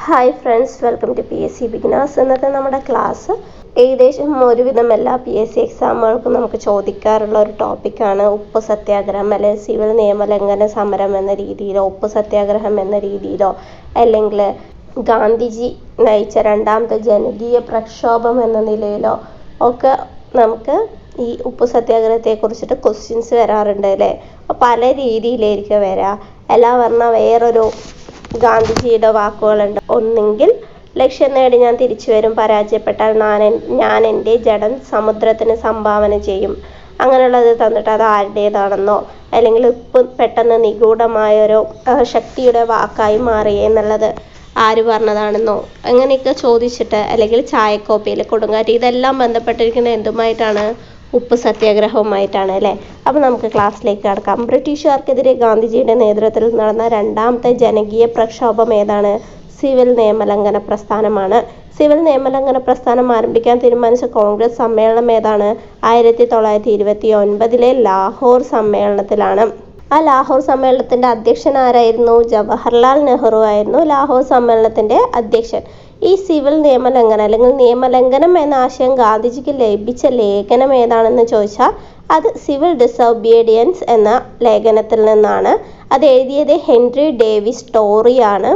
Hi friends welcome to P S C beginners ഇന്നത്തെ നമ്മുടെ class ഏകദേശം ഒരുവിധം എല്ലാ പി എസ് സി എക്സാമുകൾക്കും നമുക്ക് ചോദിക്കാറുള്ള ഒരു ടോപ്പിക്കാണ് ഉപ്പ് സത്യാഗ്രഹം അല്ലെങ്കിൽ സിവിൽ നിയമലംഘന സമരം എന്ന രീതിയിലോ ഉപ്പ് സത്യാഗ്രഹം എന്ന രീതിയിലോ അല്ലെങ്കിൽ ഗാന്ധിജി നയിച്ച രണ്ടാമത്തെ ജനകീയ പ്രക്ഷോഭം എന്ന നിലയിലോ ഒക്കെ നമുക്ക് ഈ ഉപ്പ് സത്യാഗ്രഹത്തെ കുറിച്ചിട്ട് ക്വസ്റ്റ്യൻസ് വരാറുണ്ട് അല്ലേ? പല രീതിയിലായിരിക്കും വരാ. എല്ലാം പറഞ്ഞാൽ വേറൊരു ഗാന്ധിജിയുടെ വാക്കുകളുണ്ട്. ഒന്നെങ്കിൽ ലക്ഷ്യം നേടി ഞാൻ തിരിച്ചു വരും പരാജയപ്പെട്ടാൽ ഞാൻ ഞാൻ എന്റെ ജഡം സമുദ്രത്തിന് സംഭാവന ചെയ്യും. അങ്ങനെയുള്ളത് തന്നിട്ട് അത് ആരുടേതാണെന്നോ അല്ലെങ്കിൽ ഉപ്പ് പെട്ടെന്ന് നിഗൂഢമായൊരു ഒരു ശക്തിയുടെ വാക്കായി മാറി എന്നുള്ളത് ആര് പറഞ്ഞതാണെന്നോ അങ്ങനെയൊക്കെ ചോദിച്ചിട്ട് അല്ലെങ്കിൽ ചായക്കോപ്പയിൽ കൊടുങ്കാറ്റ് ഇതെല്ലാം ബന്ധപ്പെട്ടിരിക്കുന്നത് എന്തുമായിട്ടാണ്? ഉപ്പ് സത്യാഗ്രഹവുമായിട്ടാണ് അല്ലേ? അപ്പോൾ നമുക്ക് ക്ലാസ്സിലേക്ക് കടക്കാം. ബ്രിട്ടീഷുകാർക്കെതിരെ ഗാന്ധിജിയുടെ നേതൃത്വത്തിൽ നടന്ന രണ്ടാമത്തെ ജനകീയ പ്രക്ഷോഭം ഏതാണ്? സിവിൽ നിയമലംഘന പ്രസ്ഥാനമാണ്. സിവിൽ നിയമലംഘന പ്രസ്ഥാനം ആരംഭിക്കാൻ തീരുമാനിച്ച കോൺഗ്രസ് സമ്മേളനം ഏതാണ്? ആയിരത്തി തൊള്ളായിരത്തി ഇരുപത്തി ഒൻപതിലെ ലാഹോർ സമ്മേളനത്തിലാണ്. ആ ലാഹോർ സമ്മേളനത്തിന്റെ അധ്യക്ഷൻ ആരായിരുന്നു? ജവഹർലാൽ നെഹ്റു ആയിരുന്നു. ലാഹോർ സമ്മേളനത്തിന്റെ അധ്യക്ഷൻ. ഈ സിവിൽ നിയമലംഘനം അല്ലെങ്കിൽ നിയമലംഘനം എന്ന ആശയം ഗാന്ധിജിക്ക് ലഭിച്ച ലേഖനം ഏതാണെന്ന് ചോദിച്ചാൽ അത് സിവിൽ ഡിസോബീഡിയൻസ് എന്ന ലേഖനത്തിൽ നിന്നാണ്. അത് എഴുതിയത് ഹെൻറി ഡേവിസ് ടോറിയാണ്.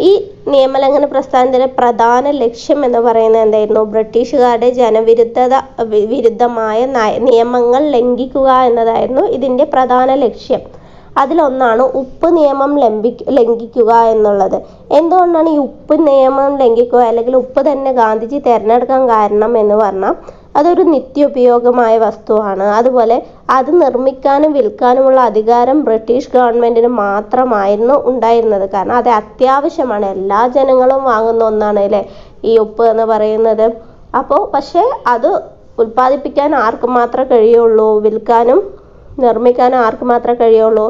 ഈ നിയമലംഘന പ്രസ്ഥാനത്തിന്റെ പ്രധാന ലക്ഷ്യം എന്ന് പറയുന്നത് എന്തായിരുന്നു? ബ്രിട്ടീഷുകാരുടെ ജനവിരുദ്ധത വിരുദ്ധമായ നയ- നിയമങ്ങൾ ലംഘിക്കുക എന്നതായിരുന്നു ഇതിന്റെ പ്രധാന ലക്ഷ്യം. അതിലൊന്നാണ് ഉപ്പ് നിയമം ലംഘി ലംഘിക്കുക എന്നുള്ളത്. എന്തുകൊണ്ടാണ് ഈ ഉപ്പ് നിയമം ലംഘിക്കുക? അല്ലെങ്കിൽ ഉപ്പ് തന്നെ ഗാന്ധിജി തിരഞ്ഞെടുക്കാൻ കാരണം എന്ന് പറഞ്ഞാൽ അതൊരു നിത്യോപയോഗമായ വസ്തുവാണ്. അതുപോലെ അത് നിർമ്മിക്കാനും വിൽക്കാനുമുള്ള അധികാരം ബ്രിട്ടീഷ് ഗവൺമെന്റിന് മാത്രമായിരുന്നു ഉണ്ടായിരുന്നത്. കാരണം അത് അത്യാവശ്യമാണ്. എല്ലാ ജനങ്ങളും വാങ്ങുന്ന ഒന്നാണ് അല്ലേ ഈ ഉപ്പ് എന്ന് പറയുന്നത്. അപ്പോൾ പക്ഷേ അത് ഉൽപ്പാദിപ്പിക്കാൻ ആർക്ക് മാത്രമേ കഴിയുള്ളൂ. വിൽക്കാനും നിർമ്മിക്കാനും ആർക്ക് മാത്രമേ കഴിയുള്ളൂ?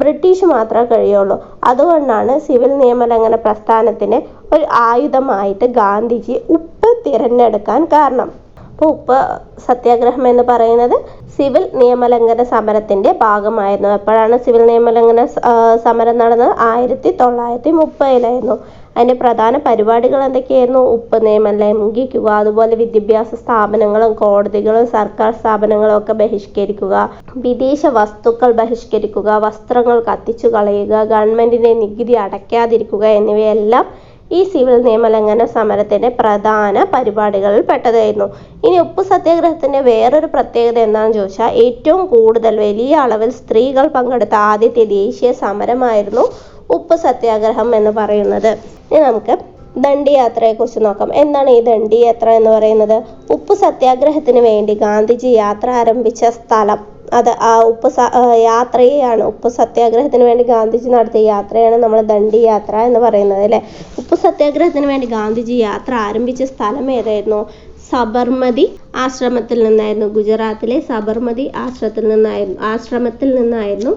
ബ്രിട്ടീഷ് മാത്രമേ കഴിയുള്ളൂ. അതുകൊണ്ടാണ് സിവിൽ നിയമലംഘന പ്രസ്ഥാനത്തിന് ഒരു ആയുധമായിട്ട് ഗാന്ധിജി ഉപ്പ് തിരഞ്ഞെടുക്കാൻ കാരണം. അപ്പോൾ ഉപ്പ് സത്യാഗ്രഹം എന്ന് പറയുന്നത് സിവിൽ നിയമലംഘന സമരത്തിന്റെ ഭാഗമായിരുന്നു. എപ്പോഴാണ് സിവിൽ നിയമലംഘന സമരം നടന്നത്? ആയിരത്തി തൊള്ളായിരത്തി മുപ്പതിലായിരുന്നു. അതിന്റെ പ്രധാന പരിപാടികൾ എന്തൊക്കെയായിരുന്നു? ഉപ്പ് നിയമം ലംഘിക്കുക അതുപോലെ വിദ്യാഭ്യാസ സ്ഥാപനങ്ങളും കോടതികളും സർക്കാർ സ്ഥാപനങ്ങളും ഒക്കെ ബഹിഷ്കരിക്കുക വിദേശ വസ്തുക്കൾ ബഹിഷ്കരിക്കുക വസ്ത്രങ്ങൾ കത്തിച്ചു കളയുക ഗവൺമെന്റിന്റെ നികുതി അടയ്ക്കാതിരിക്കുക എന്നിവയെല്ലാം ഈ സിവിൽ നിയമലംഘന സമരത്തിന്റെ പ്രധാന പരിപാടികളിൽ പെട്ടതായിരുന്നു. ഇനി ഉപ്പ് സത്യാഗ്രഹത്തിന്റെ വേറൊരു പ്രത്യേകത എന്താണെന്ന് ചോദിച്ചാൽ ഏറ്റവും കൂടുതൽ വലിയ അളവിൽ സ്ത്രീകൾ പങ്കെടുത്ത ആദ്യത്തെ ദേശീയ സമരമായിരുന്നു ഉപ്പ് സത്യാഗ്രഹം എന്ന് പറയുന്നത്. ഇനി നമുക്ക് ദണ്ഡി യാത്രയെ കുറിച്ച് നോക്കാം. എന്താണ് ഈ ദണ്ഡി യാത്ര എന്ന് പറയുന്നത്? ഉപ്പ് സത്യാഗ്രഹത്തിന് വേണ്ടി ഗാന്ധിജി യാത്ര ആരംഭിച്ച സ്ഥലം. അത് ആ ഉപ്പ് യാത്രയെയാണ്. ഉപ്പ് സത്യാഗ്രഹത്തിന് വേണ്ടി ഗാന്ധിജി നടത്തിയ യാത്രയാണ് നമ്മൾ ദണ്ഡി യാത്ര എന്ന് പറയുന്നത് അല്ലേ? ഉപ്പ് സത്യാഗ്രഹത്തിന് വേണ്ടി ഗാന്ധിജി യാത്ര ആരംഭിച്ച സ്ഥലം ഏതായിരുന്നു? സബർമതി ആശ്രമത്തിൽ നിന്നായിരുന്നു. ഗുജറാത്തിലെ സബർമതി ആശ്രമത്തിൽ നിന്നായിരുന്നു. ആശ്രമത്തിൽ നിന്നായിരുന്നു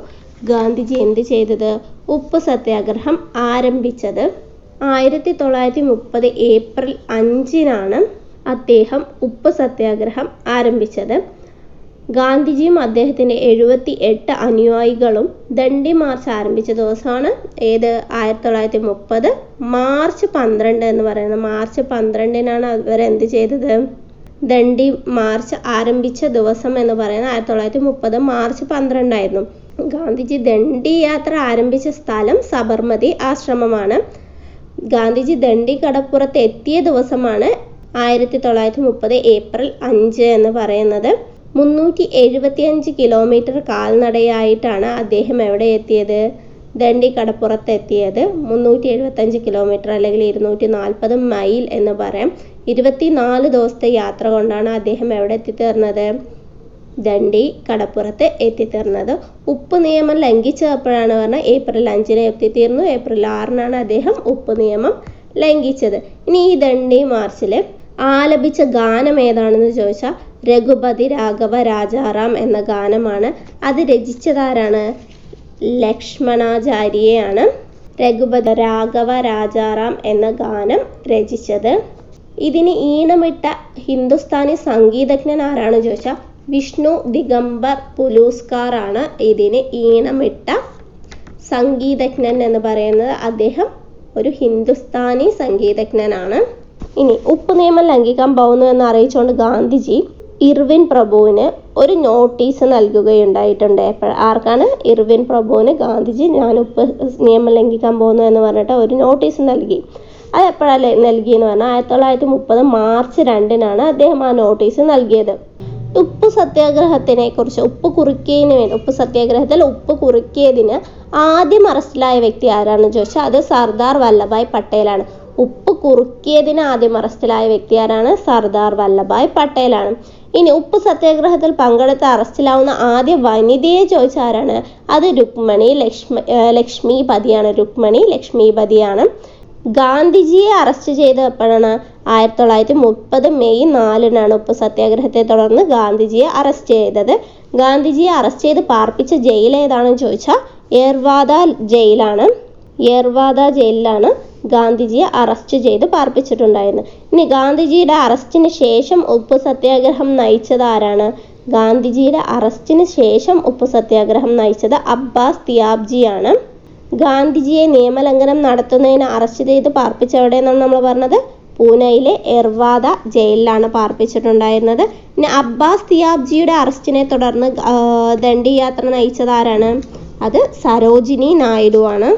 ഗാന്ധിജി എന്ത് ചെയ്തത്? ഉപ്പ് സത്യാഗ്രഹം ആരംഭിച്ചത് ആയിരത്തി തൊള്ളായിരത്തി മുപ്പത് ഏപ്രിൽ അഞ്ചിനാണ് അദ്ദേഹം ഉപ്പ് സത്യാഗ്രഹം ആരംഭിച്ചത്. ഗാന്ധിജിയും അദ്ദേഹത്തിന്റെ എഴുപത്തി എട്ട് അനുയായികളും ദണ്ഡി മാർച്ച് ആരംഭിച്ച ദിവസമാണ് ഏത് ആയിരത്തി തൊള്ളായിരത്തി മുപ്പത് മാർച്ച് പന്ത്രണ്ട് എന്ന് പറയുന്നത്. മാർച്ച് പന്ത്രണ്ടിനാണ് അവർ എന്ത് ചെയ്തത്? ദണ്ഡി മാർച്ച് ആരംഭിച്ച ദിവസം എന്ന് പറയുന്നത് ആയിരത്തി തൊള്ളായിരത്തി മുപ്പത് മാർച്ച് പന്ത്രണ്ടായിരുന്നു. ഗാന്ധിജി ദണ്ഡി യാത്ര ആരംഭിച്ച സ്ഥലം സബർമതി ആശ്രമമാണ്. ഗാന്ധിജി ദണ്ഡി കടപ്പുറത്ത് എത്തിയ ദിവസമാണ് ആയിരത്തി തൊള്ളായിരത്തി മുപ്പത് ഏപ്രിൽ അഞ്ച് എന്ന് പറയുന്നത്. മുന്നൂറ്റി എഴുപത്തിയഞ്ച് കിലോമീറ്റർ കാൽനടയായിട്ടാണ് അദ്ദേഹം എവിടെ എത്തിയത്? ദണ്ഡി കടപ്പുറത്ത് എത്തിയത്. മുന്നൂറ്റി എഴുപത്തഞ്ച് കിലോമീറ്റർ അല്ലെങ്കിൽ ഇരുന്നൂറ്റി നാൽപ്പത് മൈൽ എന്ന് പറയാം. ഇരുപത്തിനാല് ദിവസത്തെ യാത്ര കൊണ്ടാണ് അദ്ദേഹം എവിടെ എത്തിത്തീർന്നത്? ദണ്ഡി കടപ്പുറത്ത് എത്തിത്തീർന്നത്. ഉപ്പ് നിയമം ലംഘിച്ചപ്പോഴാണ് പറഞ്ഞാൽ ഏപ്രിൽ അഞ്ചിന് എത്തിത്തീർന്നു. ഏപ്രിൽ ആറിനാണ് അദ്ദേഹം ഉപ്പ് നിയമം ലംഘിച്ചത്. ഇനി ഈ ദണ്ഡി മാർച്ചിൽ ആലപിച്ച ഗാനം ഏതാണെന്ന് ചോദിച്ചാൽ രഘുപതി രാഘവ രാജാറാം എന്ന ഗാനമാണ്. അത് രചിച്ചതാരാണ്? ലക്ഷ്മണാചാര്യയാണ് രഘുപതി രാഘവ രാജാറാം എന്ന ഗാനം രചിച്ചത്. ഇതിന് ഈണമിട്ട ഹിന്ദുസ്ഥാനി സംഗീതജ്ഞൻ ആരാണ് ചോദിച്ചാൽ വിഷ്ണു ദിഗംബർ പുലൂസ്കാർ ആണ് ഇതിന് ഈണമിട്ട സംഗീതജ്ഞൻ എന്ന് പറയുന്നത്. അദ്ദേഹം ഒരു ഹിന്ദുസ്ഥാനി സംഗീതജ്ഞനാണ്. ഇനി ഉപ്പ് നിയമം ലംഘിക്കാൻ പോകുന്നു എന്ന് അറിയിച്ചുകൊണ്ട് ഗാന്ധിജി ഇർവിൻ പ്രഭുവിന് ഒരു നോട്ടീസ് നൽകുകയുണ്ടായിട്ടുണ്ട്. ആർക്കാണ് ഇർവിൻ പ്രഭുവിന് ഗാന്ധിജി ഞാൻ ഉപ്പ് നിയമം ലംഘിക്കാൻ പോകുന്നു എന്ന് പറഞ്ഞിട്ട് ഒരു നോട്ടീസ് നൽകി. അത് എപ്പോഴാണ് നൽകിയെന്ന് പറഞ്ഞാൽ ആയിരത്തി തൊള്ളായിരത്തി മുപ്പത് മാർച്ച് രണ്ടിനാണ് അദ്ദേഹം ആ നോട്ടീസ് നൽകിയത്. ഉപ്പ് സത്യാഗ്രഹത്തിനെ കുറിച്ച് ഉപ്പ് കുറുക്കിയതിന് വേണ്ടി ഉപ്പ് സത്യാഗ്രഹത്തിൽ ഉപ്പ് കുറുക്കിയതിന് ആദ്യം അറസ്റ്റിലായ വ്യക്തി ആരാണെന്ന് ചോദിച്ചാൽ അത് സർദാർ വല്ലഭായ് പട്ടേലാണ്. ഉപ്പ് കുറുക്കിയതിന് ആദ്യം അറസ്റ്റിലായ വ്യക്തി ആരാണ്? സർദാർ വല്ലഭായ് പട്ടേലാണ്. ഇനി ഉപ്പ് സത്യാഗ്രഹത്തിൽ പങ്കെടുത്ത് അറസ്റ്റിലാവുന്ന ആദ്യ വനിതയെ ചോദിച്ച ആരാണ്? അത് രുക്മണി ലക്ഷ്മി ലക്ഷ്മിപതിയാണ്. രുക്മണി ലക്ഷ്മിപതിയാണ്. ഗാന്ധിജിയെ അറസ്റ്റ് ചെയ്തപ്പോഴാണ് ആയിരത്തി തൊള്ളായിരത്തി മുപ്പത് മെയ് നാലിനാണ് ഉപ്പ് സത്യാഗ്രഹത്തെ തുടർന്ന് ഗാന്ധിജിയെ അറസ്റ്റ് ചെയ്തത്. ഗാന്ധിജിയെ അറസ്റ്റ് ചെയ്ത് പാർപ്പിച്ച ജയിൽ ഏതാണെന്ന് ചോദിച്ചാൽ ഏർവാദ ജയിലാണ്. ഏർവാദ ജയിലിലാണ് ഗാന്ധിജിയെ അറസ്റ്റ് ചെയ്ത് പാർപ്പിച്ചിട്ടുണ്ടായിരുന്നത്. ഇനി ഗാന്ധിജിയുടെ അറസ്റ്റിന് ശേഷം ഉപ്പ് സത്യാഗ്രഹം നയിച്ചത് ആരാണ്? ഗാന്ധിജിയുടെ അറസ്റ്റിന് ശേഷം ഉപ്പ് സത്യാഗ്രഹം നയിച്ചത് അബ്ബാസ് തിയാബ്ജിയാണ്. ഗാന്ധിജിയെ നിയമലംഘനം നടത്തുന്നതിന് അറസ്റ്റ് ചെയ്ത് പാർപ്പിച്ച നമ്മൾ പറഞ്ഞത്. പൂനെയിലെ എർവാദ ജയിലിലാണ് പാർപ്പിച്ചിട്ടുണ്ടായിരുന്നത്. പിന്നെ അബ്ബാസ് തിയാബ്ജിയുടെ അറസ്റ്റിനെ തുടർന്ന് ദണ്ഡി യാത്ര നയിച്ചത് ആരാണ് അത് സരോജിനി നായിഡു ആണ്.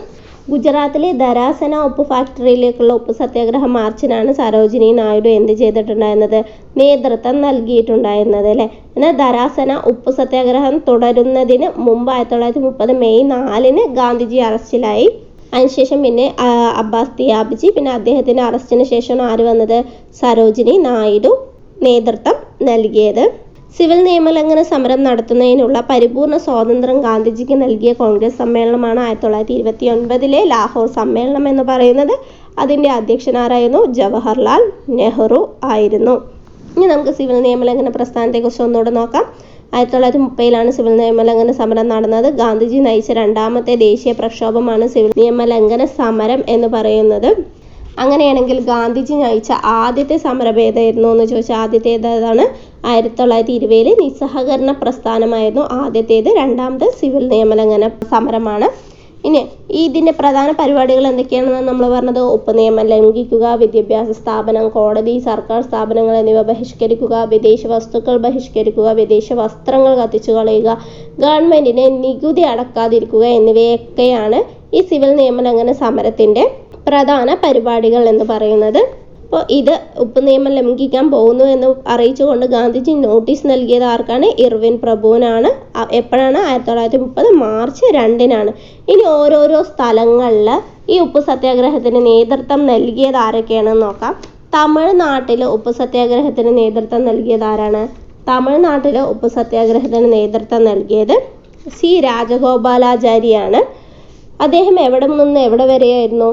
ഗുജറാത്തിലെ ധരാസന ഉപ്പ് ഫാക്ടറിയിലേക്കുള്ള ഉപ്പ് സത്യാഗ്രഹ മാർച്ചിനാണ് സരോജിനി നായിഡു എന്ത് ചെയ്തിട്ടുണ്ടായിരുന്നത്? നേതൃത്വം നൽകിയിട്ടുണ്ടായിരുന്നത് അല്ലേ? എന്നാൽ ധരാസന ഉപ്പ് സത്യാഗ്രഹം തുടരുന്നതിന് മുമ്പ് ആയിരത്തി തൊള്ളായിരത്തി മുപ്പത് മെയ് നാലിന് ഗാന്ധിജി അറസ്റ്റിലായി. അതിനുശേഷം പിന്നെ അബ്ബാസ് തിയാബ്ജി പിന്നെ അദ്ദേഹത്തിന്റെ അറസ്റ്റിന് ശേഷം ആര് വന്നത്? സരോജിനി നായിഡു നേതൃത്വം നൽകിയത്. സിവിൽ നിയമലംഘന സമരം നടത്തുന്നതിനുള്ള പരിപൂർണ സ്വാതന്ത്ര്യം ഗാന്ധിജിക്ക് നൽകിയ കോൺഗ്രസ് സമ്മേളനമാണ് ആയിരത്തി തൊള്ളായിരത്തി ഇരുപത്തി ഒൻപതിലെ ലാഹോർ സമ്മേളനം എന്ന് പറയുന്നത്. അതിന്റെ അധ്യക്ഷനാരായിരുന്നു ജവഹർലാൽ നെഹ്റു ആയിരുന്നു. ഇനി നമുക്ക് സിവിൽ നിയമലംഘന പ്രസ്ഥാനത്തെക്കുറിച്ച് ഒന്നുകൂടെ നോക്കാം. ആയിരത്തി തൊള്ളായിരത്തി മുപ്പതിലാണ് സിവിൽ നിയമലംഘന സമരം നടന്നത്. ഗാന്ധിജി നയിച്ച രണ്ടാമത്തെ ദേശീയ പ്രക്ഷോഭമാണ് സിവിൽ നിയമലംഘന സമരം എന്ന് പറയുന്നത്. അങ്ങനെയാണെങ്കിൽ ഗാന്ധിജി നയിച്ച ആദ്യത്തെ സമരം ഏതായിരുന്നു എന്ന് ചോദിച്ചാൽ ആദ്യത്തെ ഏതാണ്? ആയിരത്തി തൊള്ളായിരത്തി ഇരുപതിൽ നിസ്സഹകരണ പ്രസ്ഥാനമായിരുന്നു ആദ്യത്തേത്. രണ്ടാമത് സിവിൽ നിയമലംഘന സമരമാണ്. ഇനി ഇതിന്റെ പ്രധാന പരിപാടികൾ എന്തൊക്കെയാണെന്ന് നമ്മൾ പറഞ്ഞത് ഉപ്പ് നിയമം ലംഘിക്കുക വിദ്യാഭ്യാസ സ്ഥാപനം കോടതി സർക്കാർ സ്ഥാപനങ്ങൾ എന്നിവ ബഹിഷ്കരിക്കുക വിദേശ വസ്തുക്കൾ ബഹിഷ്കരിക്കുക വിദേശ വസ്ത്രങ്ങൾ കത്തിച്ചു കളയുക ഗവൺമെന്റിന് നികുതി അടക്കാതിരിക്കുക എന്നിവയൊക്കെയാണ് ഈ സിവിൽ നിയമലംഘന സമരത്തിന്റെ പ്രധാന പരിപാടികൾ എന്ന് പറയുന്നത്. അപ്പോൾ ഇത് ഉപ്പ് നിയമം ലംഘിക്കാൻ പോകുന്നു എന്ന് അറിയിച്ചുകൊണ്ട് ഗാന്ധിജി നോട്ടീസ് നൽകിയത് ആർക്കാണ്? ഇർവിൻ പ്രഭുവിനാണ്. എപ്പോഴാണ്? ആയിരത്തി തൊള്ളായിരത്തി മുപ്പത് മാർച്ച് രണ്ടിനാണ്. ഇനി ഓരോരോ സ്ഥലങ്ങളിൽ ഈ ഉപ്പ് സത്യാഗ്രഹത്തിന് നേതൃത്വം നൽകിയത് ആരൊക്കെയാണെന്ന് നോക്കാം. തമിഴ്നാട്ടിൽ ഉപ്പ് സത്യാഗ്രഹത്തിന് നേതൃത്വം നൽകിയത് ആരാണ്? തമിഴ്നാട്ടിൽ ഉപ്പ് സത്യാഗ്രഹത്തിന് നേതൃത്വം നൽകിയത് സി രാജഗോപാലാചാരിയാണ്. അദ്ദേഹം എവിടെ നിന്ന് എവിടെ വരെയായിരുന്നു?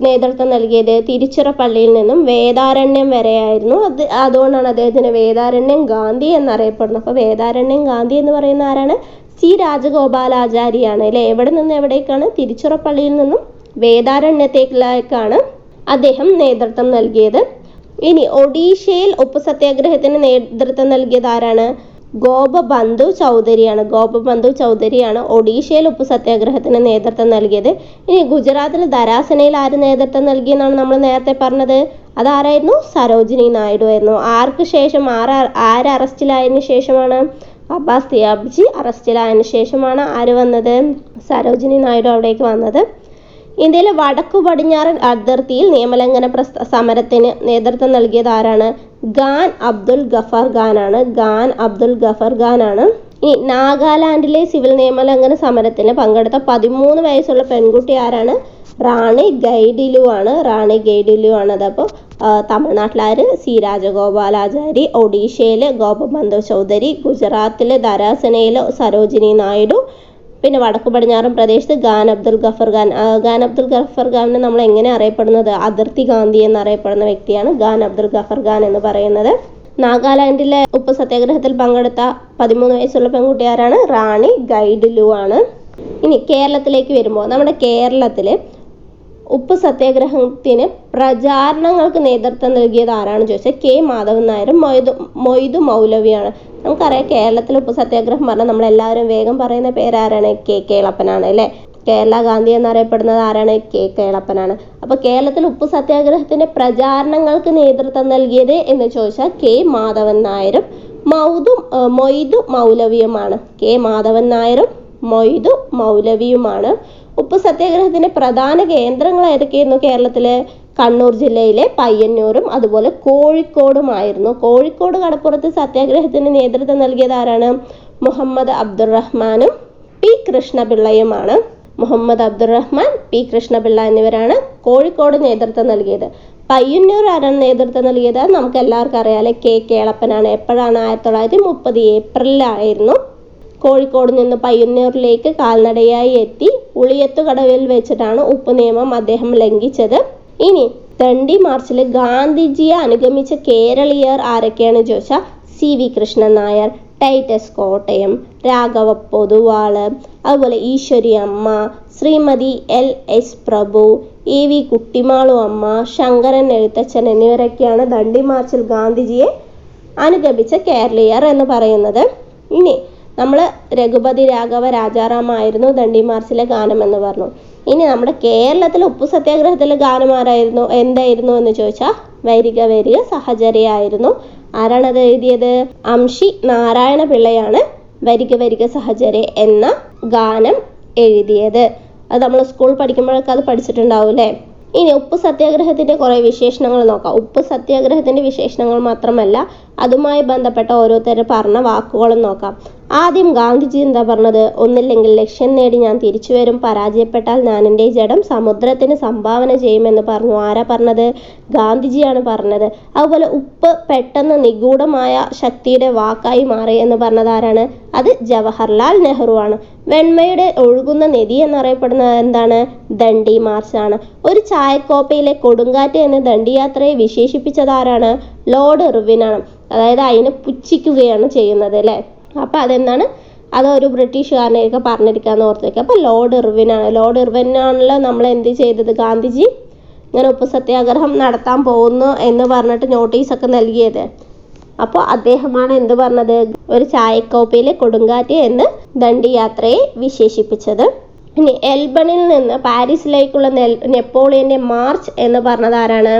നേതൃത്വം നൽകിയത് തിരുച്ചിറപ്പള്ളിയിൽ നിന്നും വേദാരണ്യം വരെയായിരുന്നു. അത് അതുകൊണ്ടാണ് അദ്ദേഹത്തിന് വേദാരണ്യം ഗാന്ധി എന്നറിയപ്പെടുന്നത്. അപ്പോൾ വേദാരണ്യം ഗാന്ധി എന്ന് പറയുന്ന ആരാണ്? സി രാജഗോപാലാചാരിയാണ്. അല്ലേ? എവിടെ നിന്ന് എവിടേക്കാണ്? തിരുച്ചിറപ്പള്ളിയിൽ നിന്നും വേദാരണ്യത്തേക്കാണ് അദ്ദേഹം നേതൃത്വം നൽകിയത്. ഇനി ഒഡീഷയിൽ ഉപ്പ് സത്യാഗ്രഹത്തിന് നേതൃത്വം നൽകിയത് ആരാണ്? ഗോപബന്ധു ചൗധരിയാണ്. ഗോപബന്ധു ചൗധരിയാണ് ഒഡീഷയിൽ ഉപ്പ് സത്യാഗ്രഹത്തിന് നേതൃത്വം നൽകിയത്. ഇനി ഗുജറാത്തിൽ ധരാസനയിൽ ആര് നേതൃത്വം നൽകിയെന്നാണ് നമ്മൾ നേരത്തെ പറഞ്ഞത്? അതാരായിരുന്നു? സരോജിനി നായിഡു ആയിരുന്നു. ആർക്ക് ശേഷം? ആര് ആര് അറസ്റ്റിലായതിനു ശേഷമാണ്? അബ്ബാസ് തിയാബ്ജി അറസ്റ്റിലായതിനു ശേഷമാണ് ആര് വന്നത്? സരോജിനി നായിഡു അവിടേക്ക് വന്നത്. ഇന്ത്യയിലെ വടക്കു പടിഞ്ഞാറൻ അതിർത്തിയിൽ നിയമലംഘന പ്രസ്ഥ സമരത്തിന് നേതൃത്വം നൽകിയത് ആരാണ്? ഖാൻ അബ്ദുൽ ഗഫർ ഖാനാണ്. ഖാൻ അബ്ദുൽ ഗഫർ ഖാനാണ്. ഇനി നാഗാലാൻഡിലെ സിവിൽ നിയമലംഘന സമരത്തിന് പങ്കെടുത്ത പതിമൂന്ന് വയസ്സുള്ള പെൺകുട്ടി ആരാണ്? റാണി ഗൈഡിലു ആണ്. റാണി ഗൈഡിലു ആണ്. അതപ്പോൾ തമിഴ്നാട്ടിലാര് സി രാജഗോപാലാചാരി ഒഡീഷയിലെ ഗോപബന്ധു ചൗധരി ഗുജറാത്തിലെ ദരാസനയിലെ സരോജിനി നായിഡു പിന്നെ വടക്കു പടിഞ്ഞാറൻ പ്രദേശത്ത് ഖാൻ അബ്ദുൽ ഗഫർ ഖാൻ. ഖാൻ അബ്ദുൽ ഗഫർ ഖാനെ നമ്മൾ എങ്ങനെ അറിയപ്പെടുന്നത്? അതിർത്തി ഗാന്ധി എന്നറിയപ്പെടുന്ന വ്യക്തിയാണ് ഖാൻ അബ്ദുൽ ഗഫർ ഖാൻ എന്ന് പറയുന്നത്. നാഗാലാൻഡിലെ ഉപ്പ് സത്യാഗ്രഹത്തിൽ പങ്കെടുത്ത പതിമൂന്ന് വയസ്സുള്ള പെൺകുട്ടിയാരാണ്? റാണി ഗൈഡിലു ആണ്. ഇനി കേരളത്തിലേക്ക് വരുമ്പോൾ നമ്മുടെ കേരളത്തിൽ ഉപ്പ് സത്യാഗ്രഹത്തിന് പ്രചാരണങ്ങൾക്ക് നേതൃത്വം നൽകിയത് ആരാണെന്ന് ചോദിച്ചാൽ കെ മാധവൻ നായരും മൊയ്തു മൊയ്തു മൗലവിയാണ്. നമുക്കറിയാം കേരളത്തിൽ ഉപ്പ് സത്യാഗ്രഹം പറഞ്ഞാൽ നമ്മളെല്ലാവരും വേഗം പറയുന്ന പേരാരാണ്? കെ. കേളപ്പനാണ് അല്ലേ? കേരള ഗാന്ധി എന്നറിയപ്പെടുന്നത് ആരാണ്? കെ. കേളപ്പനാണ്. അപ്പോൾ കേരളത്തിൽ ഉപ്പ് സത്യാഗ്രഹത്തിന്റെ പ്രചാരണങ്ങൾക്ക് നേതൃത്വം നൽകിയത് എന്ന് ചോദിച്ചാൽ കെ. മാധവൻ നായരും മൗദു മൊയ്തു മൗലവിയുമാണ്. കെ. മാധവൻ നായരും മൊയ്തു മൗലവിയുമാണ്. ഉപ്പ് സത്യാഗ്രഹത്തിന്റെ പ്രധാന കേന്ദ്രങ്ങൾ ഏതൊക്കെയായിരുന്നു കേരളത്തിലെ? കണ്ണൂർ ജില്ലയിലെ പയ്യന്നൂരും അതുപോലെ കോഴിക്കോടുമായിരുന്നു. കോഴിക്കോട് കടപ്പുറത്ത് സത്യാഗ്രഹത്തിന് നേതൃത്വം നൽകിയത് ആരാണ്? മുഹമ്മദ് അബ്ദുറഹ്മാനും പി കൃഷ്ണപിള്ളയുമാണ്. മുഹമ്മദ് അബ്ദുറഹ്മാൻ പി കൃഷ്ണപിള്ള എന്നിവരാണ് കോഴിക്കോട് നേതൃത്വം നൽകിയത്. പയ്യന്നൂർ ആരാണ് നേതൃത്വം നൽകിയത്? നമുക്ക് എല്ലാവർക്കും അറിയാലേ കെ കേളപ്പനാണ്. എപ്പോഴാണ്? ആയിരത്തി തൊള്ളായിരത്തി മുപ്പത് ഏപ്രിലായിരുന്നു കോഴിക്കോട് നിന്ന് പയ്യന്നൂരിലേക്ക് കാൽനടയായി എത്തി. ഉളിയത്തുകടവിൽ വെച്ചിട്ടാണ് ഉപ്പ് നിയമം അദ്ദേഹം ലംഘിച്ചത്. ഇനി ദണ്ഡി മാർച്ചിൽ ഗാന്ധിജിയെ അനുഗമിച്ച കേരളീയർ ആരൊക്കെയാണ് ചോദിച്ചാൽ C V Krishnan Nair Titus Kottayam Raghava Poduval അതുപോലെ Eswari Amma Shrimati L S Prabhu A V Kuttimalu Amma Sankaran Ezhuthachan എന്നിവരൊക്കെയാണ് Dandi മാർച്ചിൽ ഗാന്ധിജിയെ അനുഗമിച്ച കേരളീയർ എന്ന് പറയുന്നത്. ഇനി നമ്മൾ രഘുപതി രാഘവ രാജാറാമായിരുന്നു ദണ്ഡി മാർച്ചിലെ ഗാനം എന്ന് പറഞ്ഞു. ഇനി നമ്മുടെ കേരളത്തിലെ ഉപ്പു സത്യാഗ്രഹത്തിലെ ഗാനം ആരായിരുന്നു? എന്തായിരുന്നു എന്ന് ചോദിച്ചാൽ വരിക വരിക സഹചര്യയായിരുന്നു അത് എഴുതിയത്? അംഷി നാരായണ പിള്ളയാണ് വരിക വരിക സഹചര്യ എന്ന ഗാനം എഴുതിയത്. അത് നമ്മൾ സ്കൂൾ പഠിക്കുമ്പോഴൊക്കെ അത് പഠിച്ചിട്ടുണ്ടാവും അല്ലേ? ഇനി ഉപ്പ് സത്യാഗ്രഹത്തിന്റെ കുറേ വിശേഷണങ്ങൾ നോക്കാം. ഉപ്പ് സത്യാഗ്രഹത്തിന്റെ വിശേഷണങ്ങൾ മാത്രമല്ല അതുമായി ബന്ധപ്പെട്ട ഓരോരുത്തർ പറഞ്ഞ വാക്കുകളും നോക്കാം. ആദ്യം ഗാന്ധിജി എന്താ പറഞ്ഞത്? ഒന്നില്ലെങ്കിൽ ലക്ഷ്യം നേടി ഞാൻ തിരിച്ചു വരും. പരാജയപ്പെട്ടാൽ ഞാൻ എന്റെ ജഡം സമുദ്രത്തിന് സംഭാവന ചെയ്യുമെന്ന് പറഞ്ഞു. ആരാ പറഞ്ഞത്? ഗാന്ധിജിയാണ് പറഞ്ഞത്. അതുപോലെ ഉപ്പ് പെട്ടെന്ന് നിഗൂഢമായ ശക്തിയുടെ വാക്കായി മാറി എന്ന് പറഞ്ഞത് ആരാണ്? അത് ജവഹർലാൽ നെഹ്റു ആണ്. വെണ്മയുടെ ഒഴുകുന്ന നദി എന്നറിയപ്പെടുന്നത് എന്താണ്? ദണ്ഡി മാർച്ച് ആണ്. ഒരു ചായക്കോപ്പയിലെ കൊടുങ്കാറ്റ് എന്ന ദണ്ഡിയാത്രയെ വിശേഷിപ്പിച്ചത് ആരാണ്? ലോർഡ് ഇർവിനാണ് അതായത് അതിനെ പുച്ഛിക്കുകയാണ് ചെയ്യുന്നത് അല്ലേ? അപ്പോൾ അതെന്താണ്? അത് ഒരു ബ്രിട്ടീഷുകാരനെയൊക്കെ പറഞ്ഞിരിക്കാന്ന് ഓർത്തേക്ക്. അപ്പോൾ ലോർഡ് ഇർവിനാണ് ലോർഡ് ഇർവിനാണല്ലോ നമ്മൾ എന്ത് ചെയ്തത്? ഗാന്ധിജി ഇങ്ങനെ ഉപ്പ് സത്യാഗ്രഹം നടത്താൻ പോകുന്നു എന്ന് പറഞ്ഞിട്ട് നോട്ടീസൊക്കെ നൽകിയത്. അപ്പോൾ അദ്ദേഹമാണ് എന്ത് പറഞ്ഞത്? ഒരു ചായക്കോപ്പയിലെ കൊടുങ്കാറ്റ് എന്ന് ദണ്ഡിയാത്രയെ വിശേഷിപ്പിച്ചത്. ഇനി എൽബണിൽ നിന്ന് പാരീസിലേക്കുള്ള നെപ്പോളിയന്റെ മാർച്ച് എന്ന് പറഞ്ഞത് ആരാണ്?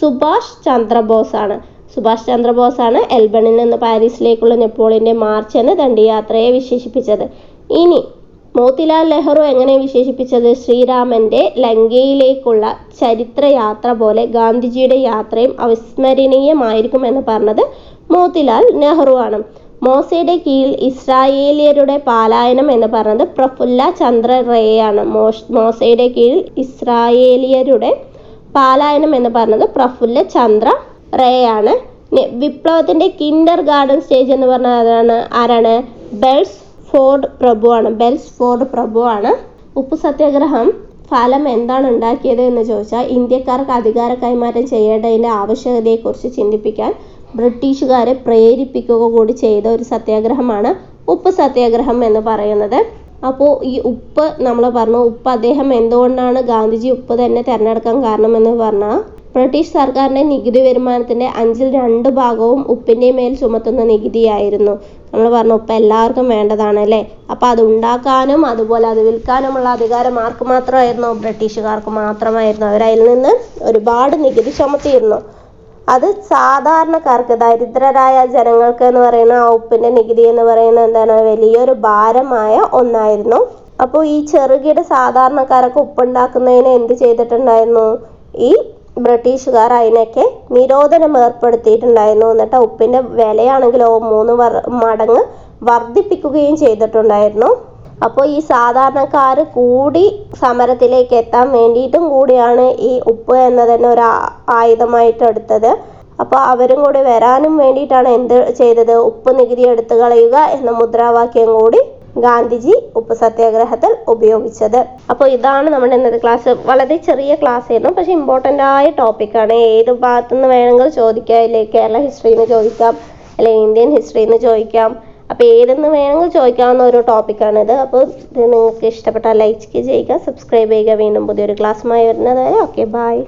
സുഭാഷ് ചന്ദ്രബോസ് ആണ് സുഭാഷ് ചന്ദ്രബോസ് ആണ് എൽബണിൽ നിന്ന് പാരീസിലേക്കുള്ള നെപ്പോളിയന്റെ മാർച്ച് എന്ന് ദണ്ഡിയാത്രയെ വിശേഷിപ്പിച്ചത്. ഇനി മോത്തിലാൽ നെഹ്റു എങ്ങനെ വിശേഷിപ്പിച്ചത്? ശ്രീരാമന്റെ ലങ്കയിലേക്കുള്ള ചരിത്രയാത്ര പോലെ ഗാന്ധിജിയുടെ യാത്രയും അവിസ്മരണീയമായിരിക്കും എന്ന് പറഞ്ഞത് മോത്തിലാൽ നെഹ്റു ആണ്. മോസയുടെ കീഴിൽ ഇസ്രായേലിയരുടെ പാലായനം എന്ന് പറഞ്ഞത് പ്രഫുല്ല ചന്ദ്ര റേ ആണ് മോസയുടെ കീഴിൽ ഇസ്രായേലിയരുടെ പാലായനം എന്ന് പറഞ്ഞത് പ്രഫുല്ല ചന്ദ്ര റേ ആണ് വിപ്ലവത്തിന്റെ കിൻഡർ ഗാർഡൻ സ്റ്റേജ് എന്ന് പറഞ്ഞാൽ ആരാണ് ബെൽസ് ഫോർഡ് ആണ് ബെൽസ് ഫോർഡ് പ്രഭു ആണ് ഉപ്പ് സത്യാഗ്രഹം ഫലം എന്താണ് ഉണ്ടാക്കിയത് എന്ന് ചോദിച്ചാൽ ഇന്ത്യക്കാർക്ക് അധികാര കൈമാറ്റം ചെയ്യേണ്ടതിന്റെ ആവശ്യകതയെക്കുറിച്ച് ചിന്തിപ്പിക്കാൻ ബ്രിട്ടീഷുകാരെ പ്രേരിപ്പിക്കുക കൂടി ചെയ്ത ഒരു സത്യാഗ്രഹമാണ് ഉപ്പ് സത്യാഗ്രഹം എന്ന് പറയുന്നത്. അപ്പോൾ ഈ ഉപ്പ് നമ്മൾ പറഞ്ഞു ഉപ്പ് അദ്ദേഹം എന്തുകൊണ്ടാണ് ഗാന്ധിജി ഉപ്പ് തന്നെ തിരഞ്ഞെടുക്കാൻ കാരണമെന്ന് പറഞ്ഞാൽ ബ്രിട്ടീഷ് സർക്കാരിന്റെ നികുതി വരുമാനത്തിന്റെ അഞ്ചിൽ രണ്ട് ഭാഗവും ഉപ്പിന്റെ മേൽ ചുമത്തുന്ന നികുതിയായിരുന്നു. നമ്മൾ പറഞ്ഞു ഉപ്പ് എല്ലാവർക്കും വേണ്ടതാണ് അല്ലേ? അപ്പോൾ അത് ഉണ്ടാക്കാനും അതുപോലെ അത് വിൽക്കാനുമുള്ള അധികാരം ആർക്ക് മാത്രമായിരുന്നു? ബ്രിട്ടീഷുകാർക്ക് മാത്രമായിരുന്നു. അവരതിൽ നിന്ന് ഒരുപാട് നികുതി ചുമത്തിയിരുന്നു. അത് സാധാരണക്കാർക്ക് ദരിദ്രരായ ജനങ്ങൾക്ക് എന്ന് പറയുന്ന ആ ഉപ്പിന്റെ നികുതി എന്ന് പറയുന്ന എന്താണ്? വലിയൊരു ഭാരമായ ഒന്നായിരുന്നു. അപ്പോൾ ഈ ചെറുകിട സാധാരണക്കാരൊക്കെ ഉപ്പുണ്ടാക്കുന്നതിന് എന്ത് ചെയ്തിട്ടുണ്ടായിരുന്നു? ഈ ബ്രിട്ടീഷുകാർ അതിനൊക്കെ നിരോധനം ഏർപ്പെടുത്തിയിട്ടുണ്ടായിരുന്നു എന്നിട്ട് ഉപ്പിന്റെ വിലയാണെങ്കിലോ മൂന്ന് മടങ്ങ് വർദ്ധിപ്പിക്കുകയും ചെയ്തിട്ടുണ്ടായിരുന്നു. അപ്പോൾ ഈ സാധാരണക്കാർ കൂടി സമരത്തിലേക്ക് എത്താൻ വേണ്ടിയിട്ടും കൂടിയാണ് ഈ ഉപ്പ് എന്നതന്നെ ഒരു ആയുധമായിട്ട് എടുത്തത്. അപ്പോൾ അവരും കൂടി വരാനും വേണ്ടിയിട്ടാണ് എന്ത് ചെയ്തത്? ഉപ്പ് നികുതി എടുത്തു കളയുക എന്ന മുദ്രാവാക്യം കൂടി ഗാന്ധിജി ഉപ്പുസത്യാഗ്രഹത്തിൽ ഉപയോഗിച്ചത്. അപ്പോൾ ഇതാണ് നമ്മുടെ ഇന്നത്തെ ക്ലാസ് വളരെ ചെറിയ ക്ലാസ് ആയിരുന്നു. പക്ഷെ ഇമ്പോർട്ടന്റ് ആയ ടോപ്പിക്കാണ് ഏത് ഭാഗത്തുനിന്ന് വേണമെങ്കിലും ചോദിക്കാം. അല്ലെ കേരള ഹിസ്റ്ററിന്ന് ചോദിക്കാം. അല്ലെ ഇന്ത്യൻ ഹിസ്റ്ററിന്ന് ചോദിക്കാം. അപ്പോൾ ഏതെന്ന് വേണമെങ്കിൽ ചോദിക്കാവുന്ന ഒരു ടോപ്പിക്കാണിത് അപ്പോൾ ഇത് നിങ്ങൾക്ക് ഇഷ്ടപ്പെട്ടാൽ ലൈക്ക് ചെയ്യുക സബ്സ്ക്രൈബ് ചെയ്യുക. വീണ്ടും പുതിയൊരു ക്ലാസ്സുമായി വരുന്നത് വരെ ഓക്കെ ബായ്